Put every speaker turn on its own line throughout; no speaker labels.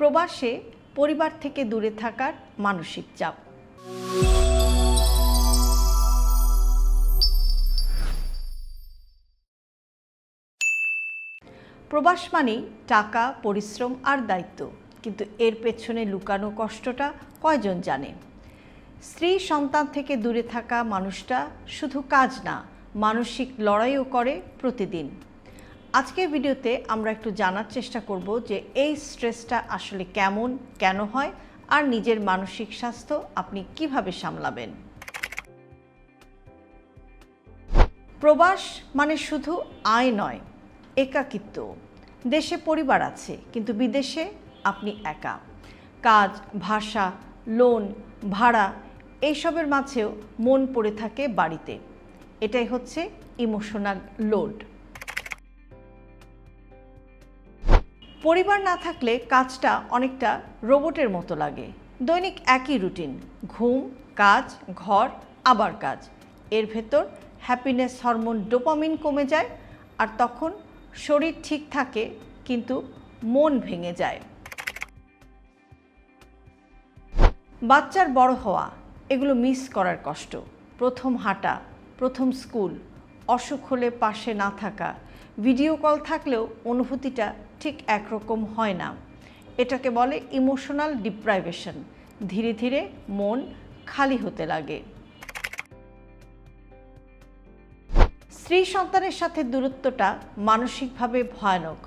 প্রবাসে পরিবার থেকে দূরে থাকার মানসিক চাপ। প্রবাস মানেই টাকা, পরিশ্রম আর দায়িত্ব। কিন্তু এর পেছনে লুকানো কষ্টটা কয়জন জানে? স্ত্রী, সন্তান থেকে দূরে থাকা মানুষটা শুধু কাজ না, মানসিক লড়াইও করে প্রতিদিন। আজকের ভিডিওতে আমরা একটু জানার চেষ্টা করব যে এই স্ট্রেসটা আসলে কেমন, কেন হয়, আর নিজের মানসিক স্বাস্থ্য আপনি কীভাবে সামলাবেন। প্রবাস মানে শুধু আয় নয়, একাকিত্ব। দেশে পরিবার আছে, কিন্তু বিদেশে আপনি একা। কাজ, ভাষা লোন ভাড়া, এইসবের মাঝেও মন পড়ে থাকে বাড়িতে। এটাই হচ্ছে ইমোশনাল লোড পরিবার না থাকলে কাজটা অনেকটা রোবটের মতো লাগে। দৈনিক একই রুটিন, ঘুম, কাজ, ঘর, আবার কাজ। এর ভেতর হ্যাপিনেস হরমোন ডোপামিন কমে যায় আর তখন শরীর ঠিক থাকে কিন্তু মন ভেঙে যায়। বাচ্চার বড় হওয়া, এগুলো মিস করার কষ্ট। প্রথম হাঁটা, প্রথম স্কুল অসুখ হলে পাশে না থাকা ভিডিও কল থাকলেও অনুভূতিটা ঠিক একরকম হয় না। এটাকে বলে ইমোশনাল ডিপ্রাইভেশন ধীরে ধীরে মন খালি হতে লাগে। স্ত্রী সন্তানের সাথে দূরত্বটা মানসিকভাবে ভয়ানক।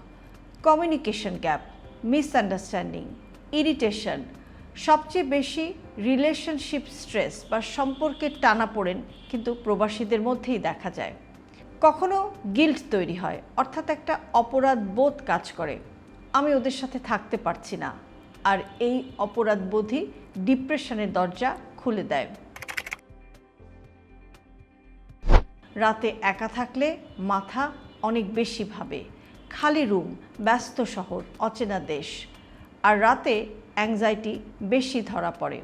কমিউনিকেশন গ্যাপ মিসআন্ডারস্ট্যান্ডিং ইরিটেশন সবচেয়ে বেশি রিলেশনশিপ স্ট্রেস বা সম্পর্কের টানাপোড়েন কিন্তু প্রবাসীদের মধ্যেই দেখা যায়। কখনো গিল্ট তৈরি হয়, অর্থাৎ একটা অপরাধ বোধ কাজ করে। আমি ওদের সাথে থাকতে পারছি না। আর এই অপরাধ বোধই ডিপ্রেশনের দরজা খুলে দেয়। রাতে একা থাকলে মাথা অনেক বেশি ভাবে। খালি রুম, ব্যস্ত শহর, অচেনা দেশ। আর রাতে অ্যাংজাইটি বেশি ধরা পড়ে।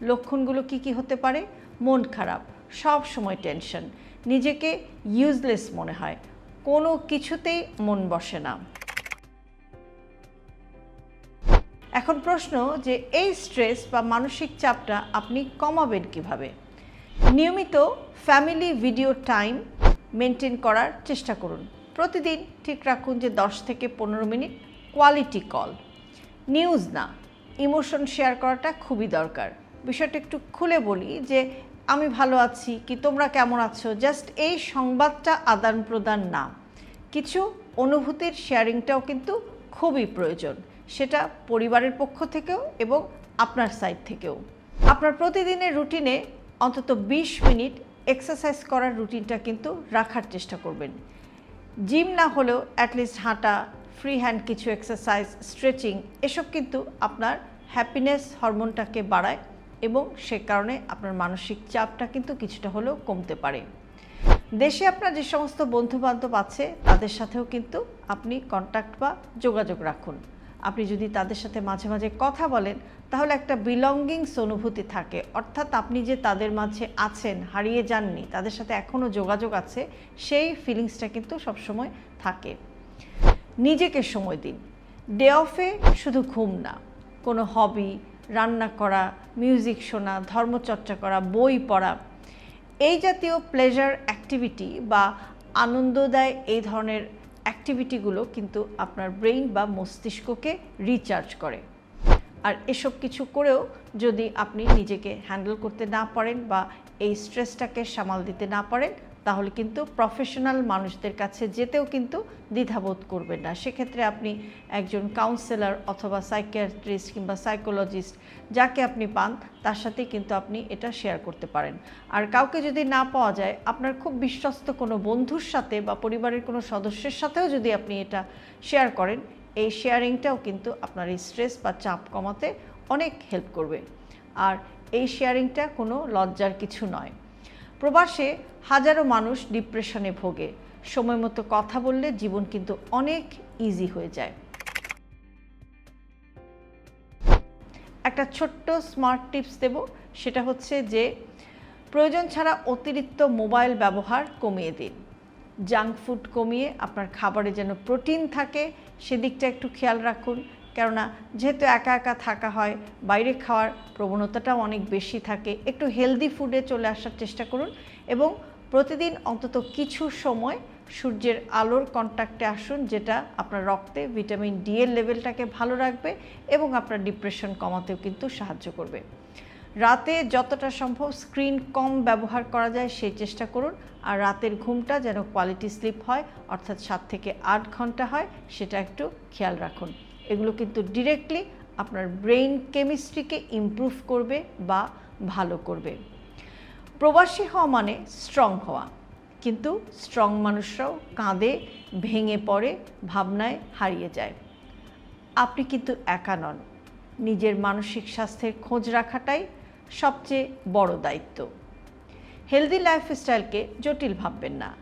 লক্ষণগুলো কি কি হতে পারে? মন খারাপ সব সময় টেনশন নিজেকে ইউজলেস মনে হয়। কোনো কিছুতেই মন বসে না। এখন প্রশ্ন যে এই স্ট্রেস বা মানসিক চাপটা আপনি কমাবেন কীভাবে? নিয়মিত ফ্যামিলি ভিডিও টাইম মেনটেন করার চেষ্টা করুন। প্রতিদিন ঠিক রাখুন যে দশ থেকে পনেরো মিনিট কোয়ালিটি কল নিউজ না ইমোশন শেয়ার করাটা খুবই দরকার। বিষয়টা একটু খুলে বলি যে আমি ভালো আছি, কি তোমরা কেমন আছো? জাস্ট এই সংবাদটা আদান প্রদান না। কিছু অনুভূতির শেয়ারিংটাও কিন্তু খুবই প্রয়োজন। সেটা পরিবারের পক্ষ থেকেও এবং আপনার সাইড থেকেও। আপনার প্রতিদিনের রুটিনে অন্তত ২০ মিনিট এক্সারসাইজ করার রুটিনটা কিন্তু রাখার চেষ্টা করবেন। জিম না হলেও অ্যাটলিস্ট হাঁটা ফ্রি হ্যান্ড কিছু এক্সারসাইজ স্ট্রেচিং এসব কিন্তু আপনার হ্যাপিনেস হরমোনটাকে বাড়ায় এবং সে কারণে আপনার মানসিক চাপটা কিন্তু কিছুটা হলেও কমতে পারে। দেশে আপনার যে সমস্ত বন্ধু বান্ধব আছে, তাদের সাথেও কিন্তু আপনি কন্ট্যাক্ট বা যোগাযোগ রাখুন। আপনি যদি তাদের সাথে মাঝে মাঝে কথা বলেন, তাহলে একটা বিলঙ্গিংস অনুভূতি থাকে। অর্থাৎ আপনি যে তাদের মাঝে আছেন, হারিয়ে যাননি, তাদের সাথে এখনও যোগাযোগ আছে, সেই ফিলিংসটা কিন্তু সবসময় থাকে। নিজেকে সময় দিন। ডে অফে শুধু ঘুম না, কোনো হবি রান্না করা মিউজিক শোনা, ধর্মচর্চা করা, বই পড়া, এই জাতীয় প্লেজার অ্যাক্টিভিটি বা আনন্দ দেয় এই ধরনের অ্যাক্টিভিটিগুলো কিন্তু আপনার ব্রেইন বা মস্তিষ্ককে রিচার্জ করে। আর এসব কিছু করেও যদি আপনি নিজেকে হ্যান্ডেল করতে না পারেন বা এই স্ট্রেসটাকে সামাল দিতে না পারেন তাহলে কিন্তু প্রফেশনাল মানুষদের কাছে যেতেও কিন্তু দ্বিধাবোধ করবেন না। সেক্ষেত্রে আপনি একজন কাউন্সেলর অথবা সাইকিয়াট্রিস্ট কিংবা সাইকোলজিস্ট যাকে আপনি পান, তার সাথে কিন্তু আপনি এটা শেয়ার করতে পারেন। আর কাউকে যদি না পাওয়া যায়, আপনার খুব বিশ্বস্ত কোনো বন্ধুর সাথে বা পরিবারের কোনো সদস্যের সাথেও যদি আপনি এটা শেয়ার করেন, এই শেয়ারিংটাও কিন্তু আপনার এই স্ট্রেস বা চাপ কমাতে অনেক হেল্প করবে। আর এই শেয়ারিংটা কোনো লজ্জার কিছু নয়। প্রবাসে হাজারো মানুষ ডিপ্রেশনে ভোগে। সময় মতো কথা বললে জীবন কিন্তু অনেক ইজি হয়ে যায়। একটা ছোট্ট স্মার্ট টিপস দেব, সেটা হচ্ছে যে প্রয়োজন ছাড়া অতিরিক্ত মোবাইল ব্যবহার কমিয়ে দিন। জাঙ্ক ফুড কমিয়ে আপনার খাবারে যেন প্রোটিন থাকে, সেদিকটা একটু খেয়াল রাখুন। কেননা যেহেতু একা একা থাকা হয়, বাইরে খাওয়ার প্রবণতাটাও অনেক বেশি থাকে। একটু হেলদি ফুডে চলে আসার চেষ্টা করুন এবং প্রতিদিন অন্তত কিছু সময় সূর্যের আলোর কন্ট্যাক্টে আসুন, যেটা আপনার রক্তে ভিটামিন ডি এর লেভেলটাকে ভালো রাখবে এবং আপনার ডিপ্রেশন কমাতেও কিন্তু সাহায্য করবে। রাতে যতটা সম্ভব স্ক্রিন কম ব্যবহার করা যায়, সেই চেষ্টা করুন। আর রাতের ঘুমটা যেন কোয়ালিটি স্লিপ হয়, অর্থাৎ সাত থেকে আট ঘণ্টা হয়, সেটা একটু খেয়াল রাখুন। এগুলো কিন্তু ডিরেক্টলি আপনার ব্রেইন কেমিস্ট্রিকে ইমপ্রুভ করবে বা ভালো করবে। প্রবাসী হওয়া মানে স্ট্রং হওয়া। কিন্তু স্ট্রং মানুষরাও কাঁদে, ভেঙে পড়ে, ভাবনায় হারিয়ে যায়। আপনি কিন্তু একা নন। নিজের মানসিক স্বাস্থ্যের খোঁজ রাখাটাই সবচেয়ে বড় দায়িত্ব। হেলদি লাইফস্টাইলকে জটিল ভাববেন না।